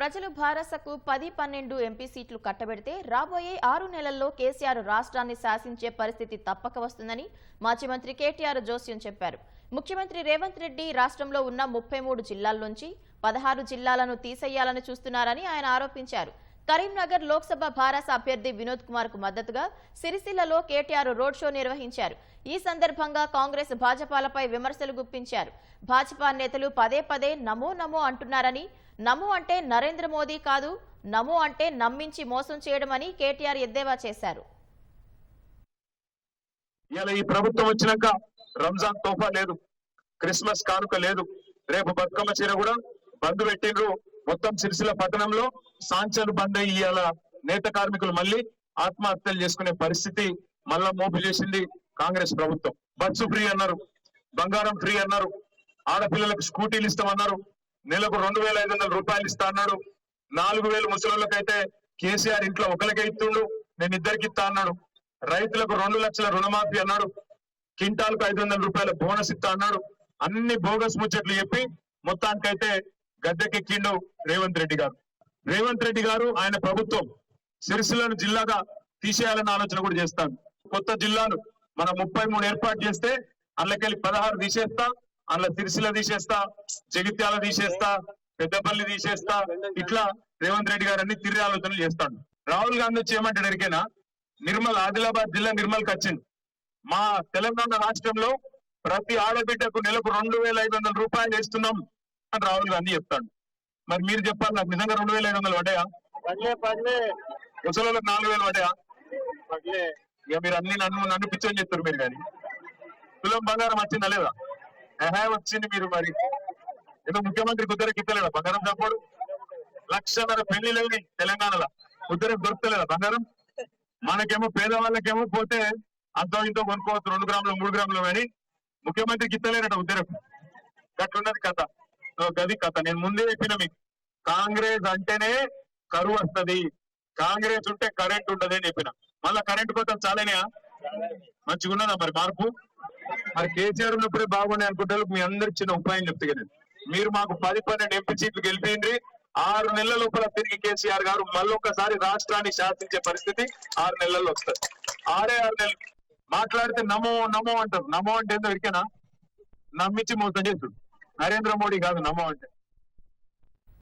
ప్రజలు భారసకు పది పన్నెండు ఎంపీ సీట్లు కట్టబెడితే రాబోయే ఆరు నెలల్లో కేసీఆర్ రాష్ట్రాన్ని శాసించే పరిస్థితి తప్పక వస్తుందని మాజీ మంత్రి కేటీఆర్ జోస్యం చెప్పారు. ముఖ్యమంత్రి రేవంత్ రెడ్డి రాష్ట్రంలో ఉన్న ముప్పై మూడు జిల్లాల్లోంచి పదహారు జిల్లాలను తీసేయాలని చూస్తున్నారని ఆయన ఆరోపించారు. కరీంనగర్ లోక్సభ భారస అభ్యర్థి వినోద్ కుమార్కు మద్దతుగా సిరిసిల్లలో కేటీఆర్ రోడ్ షో నిర్వహించారు. ఈ సందర్భంగా కాంగ్రెస్ భాజపాలపై విమర్శలు గుప్పించారు. భాజపా నేతలు పదే పదే నమో నమో అంటున్నారని నమో అంటే నరేంద్ర మోదీ కాదు నమో అంటే నమ్మించి మోసం చేయడమని కేటీఆర్ ఎద్దేవా చేశారు. ఈ ప్రభుత్వం వచ్చినాక రంజాన్ తోఫా లేదు క్రిస్మస్ కానుక లేదు. రేపు బతుకమ్మ చీర కూడా బంద్ పెట్టిండ్రు. మొత్తం సిరిసిల్ల పట్టణంలో సాంచర్ బంద్ అయ్యి ఇవాళ నేత కార్మికులు మళ్ళీ ఆత్మహత్యలు చేసుకునే పరిస్థితి మళ్ళా మోపు చేసింది కాంగ్రెస్ ప్రభుత్వం. బస్సు ఫ్రీ అన్నారు బంగారం ఫ్రీ అన్నారు ఆడపిల్లలకు స్కూటీలు ఇస్తామన్నారు నెలకు రెండు వేల ఐదు వందల రూపాయలు ఇస్తా అన్నాడు నాలుగు వేలు ముసలిళ్ళకైతే కేసీఆర్ ఇంట్లో ఒకరికే ఇస్తుండు నేను ఇద్దరికి ఇస్తా అన్నాడు రైతులకు రెండు లక్షల రుణమాఫీ అన్నాడు కింటాల్కు ఐదు వందల రూపాయల బోనస్ ఇస్తా అన్నాడు అన్ని బోగస్ ముచ్చట్లు చెప్పి మొత్తానికైతే గద్దెకెక్కిండు రేవంత్ రెడ్డి గారు. రేవంత్ రెడ్డి గారు ఆయన ప్రభుత్వం సిరిసిల్లను జిల్లాగా తీసేయాలని ఆలోచన కూడా చేస్తాను. కొత్త జిల్లాలు మనం ముప్పై మూడు ఏర్పాటు చేస్తే అందులోకెళ్ళి పదహారు తీసేస్తా అందులో సిరిసిల్ల తీసేస్తా జగిత్యాల తీసేస్తా పెద్దపల్లి తీసేస్తా ఇట్లా రేవంత్ రెడ్డి గారు అన్ని తిరిగి ఆలోచనలు చేస్తాడు. రాహుల్ గాంధీ వచ్చి ఏమంటాడు ఎరికేనా నిర్మల్ ఆదిలాబాద్ జిల్లా నిర్మల్కి వచ్చింది. మా తెలంగాణ రాష్ట్రంలో ప్రతి ఆడబిడ్డకు నెలకు రెండు వేల ఐదు వందల రూపాయలు ఇస్తున్నాం రాహుల్ గాంధీ చెప్తాడు. మరి మీరు చెప్పాలి నాకు. నిజంగా రెండు వేల ఐదు వందలు పడ్డాయా? ముసలోళ్ళకి నాలుగు వేలు పడ్డాయా? ఇక మీరు అన్ని నన్ను నన్ను పిచ్చని చెప్తారు మీరు కానీ. తులం బంగారం వచ్చిందా లేదా? ఏహే వచ్చింది మీరు మరి. ఏదో ముఖ్యమంత్రి కుద్దరికి ఇస్తలేదా బంగారం తప్పుడు లక్షన్నర పెళ్ళి లేని తెలంగాణలో కుద్దరికి దొరుకుతలేదా బంగారం? మనకేమో పేదవాళ్ళకేమో పోతే అంతో ఇంతో కొనుక్కోవచ్చు రెండు గ్రాములు మూడు గ్రాములు అని ముఖ్యమంత్రికి ఇస్తలేరట ఉద్దరకు గట్లున్నది కథ. గది కథ. నేను ముందే చెప్పిన మీకు. కాంగ్రెస్ అంటేనే కరువు వస్తది. కాంగ్రెస్ ఉంటే కరెంట్ ఉంటది అని చెప్పిన. మళ్ళా కరెంట్ కోత చాలేనా? మంచిగా ఉన్నదా మరి మార్పు? మరి కేసీఆర్ ఉన్నప్పుడే బాగున్నాయి అనుకుంటారు. మీ అందరికి చిన్న ఉపాయం చెప్తే మీరు మాకు పది పన్నెండు ఎంపీ సీట్లు గెలిపిండ్రి ఆరు నెలల లోపల తిరిగి కేసీఆర్ గారు మళ్ళొక్కసారి రాష్ట్రాన్ని శాసించే పరిస్థితి ఆరు నెలల్లో వస్తుంది. ఆరే ఆరు నెలలు. మాట్లాడితే నమో నమో అంటారు. నమో అంటే ఏందో ఇరికేనా? నమ్మించి మోసం చేస్తుడు నరేంద్ర మోడీ కాదు నమో అంటే